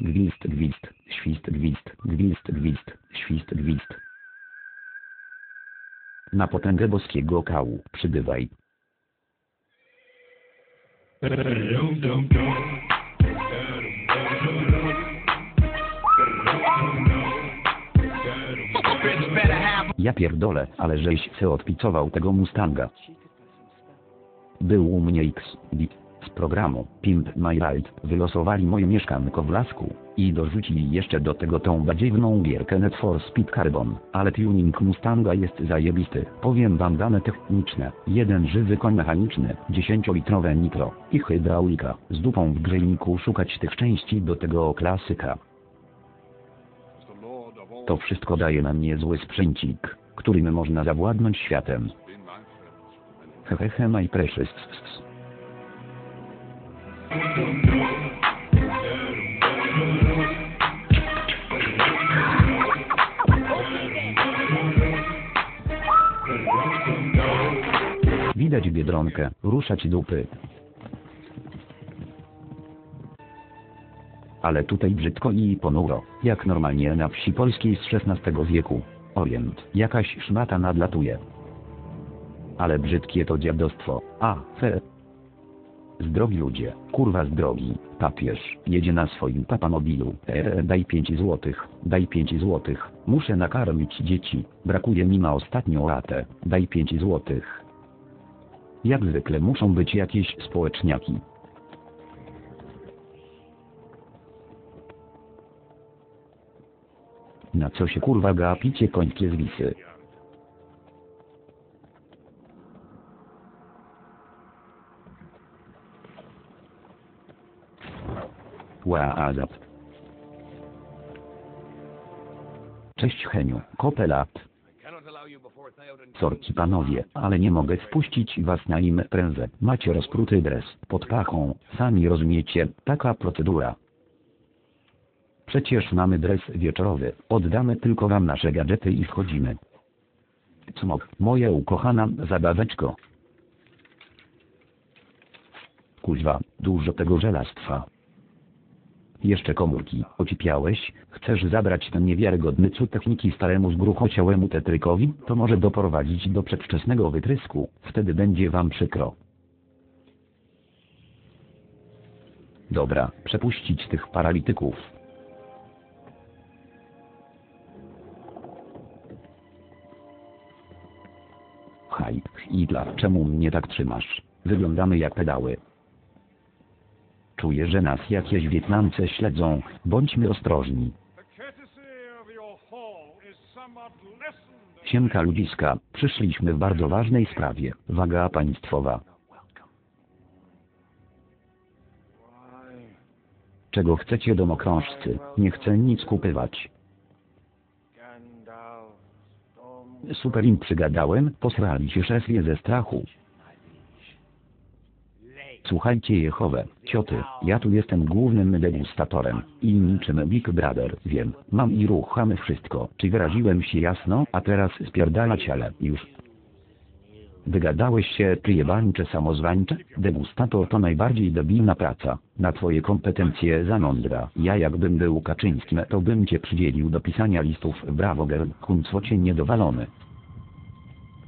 Gwizd, gwizd, świst, gwizd, gwizd, gwizd, świst, gwizd. Na potęgę boskiego kału przybywaj. Ja pierdolę, ale żeś se odpicował tego Mustanga. Był u mnie X, z programu Pimp My Ride, wylosowali moje mieszkanko w lasku i dorzucili jeszcze do tego tą badziewną gierkę Net for Speed Carbon, ale tuning Mustanga jest zajebisty. Powiem wam dane techniczne, jeden żywy koń mechaniczny, 10-litrowe nitro i hydraulika, z dupą w grzejniku szukać tych części do tego klasyka. To wszystko daje nam niezły sprzęcik, którym można zawładnąć światem. Hehehe my precious. Widać biedronkę, ruszać dupy. Ale tutaj brzydko i ponuro, jak normalnie na wsi polskiej z XVI wieku. Orient, jakaś szmata nadlatuje. Ale brzydkie to dziadostwo, a, fe. Zdrowi ludzie, kurwa zdrowi, papież, jedzie na swoim papamobilu, eee, daj 5 złotych, daj 5 złotych, muszę nakarmić dzieci, brakuje mi na ostatnią ratę, daj 5 złotych. Jak zwykle muszą być jakieś społeczniaki. Na co się kurwa gapicie końskie zwisy? Łaazap. Cześć Heniu, kopelat. Sorki panowie, ale nie mogę wpuścić was na imprezę. Macie rozpruty dres, pod pachą, sami rozumiecie, taka procedura. Przecież mamy dres wieczorowy, oddamy tylko wam nasze gadżety i wchodzimy. Cmok, moja ukochana zabaweczko. Kuźwa, dużo tego żelastwa. Jeszcze komórki, ocipiałeś, chcesz zabrać ten niewiarygodny cud techniki staremu zgruchociałemu tetrykowi, to może doprowadzić do przedwczesnego wytrysku, wtedy będzie wam przykro. Dobra, przepuścić tych paralityków. Haj, Hitler, czemu mnie tak trzymasz? Wyglądamy jak pedały. Czuję, że nas jakieś Wietnamce śledzą, bądźmy ostrożni. Siemka ludziska, przyszliśmy w bardzo ważnej sprawie, waga państwowa. Czego chcecie domokrążcy? Nie chcę nic kupywać. Super im przygadałem, posrali się szefie ze strachu. Słuchajcie Jehowę, cioty, ja tu jestem głównym degustatorem i niczym Big Brother, wiem, mam i ruchamy wszystko, czy wyraziłem się jasno, a teraz spierdalać ale, już. Wygadałeś się, czy jebańcze samozwańcze? Degustator to najbardziej debilna praca, na twoje kompetencje za mądra. Ja jakbym był Kaczyńskim, to bym cię przydzielił do pisania listów, brawo girl, kuncwocie niedowalony.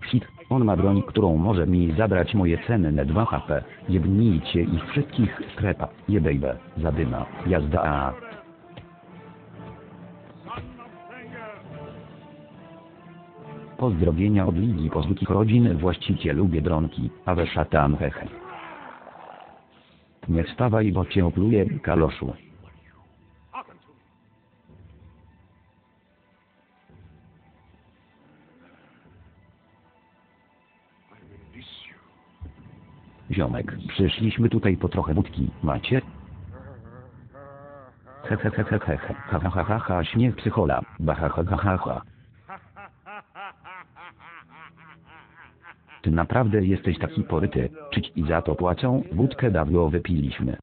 Shit, on ma broń, którą może mi zabrać moje cenne 2 HP. Jebnijcie ich wszystkich skrepa. Jebejbe, zadyma, jazda a. Pozdrowienia od Ligi Pozdrukich Rodzin właścicielu Biedronki, a we szatan hehe. Nie wstawaj, bo cię opluje, kaloszu. Ziomek, przyszliśmy tutaj po trochę wódki, macie? He he he he he he, ha ha ha ha ha, śmiech psychola, ba ha ha ha ha ha. Ty naprawdę jesteś taki poryty, czyć i za to płacą? Wódkę dawno wypiliśmy.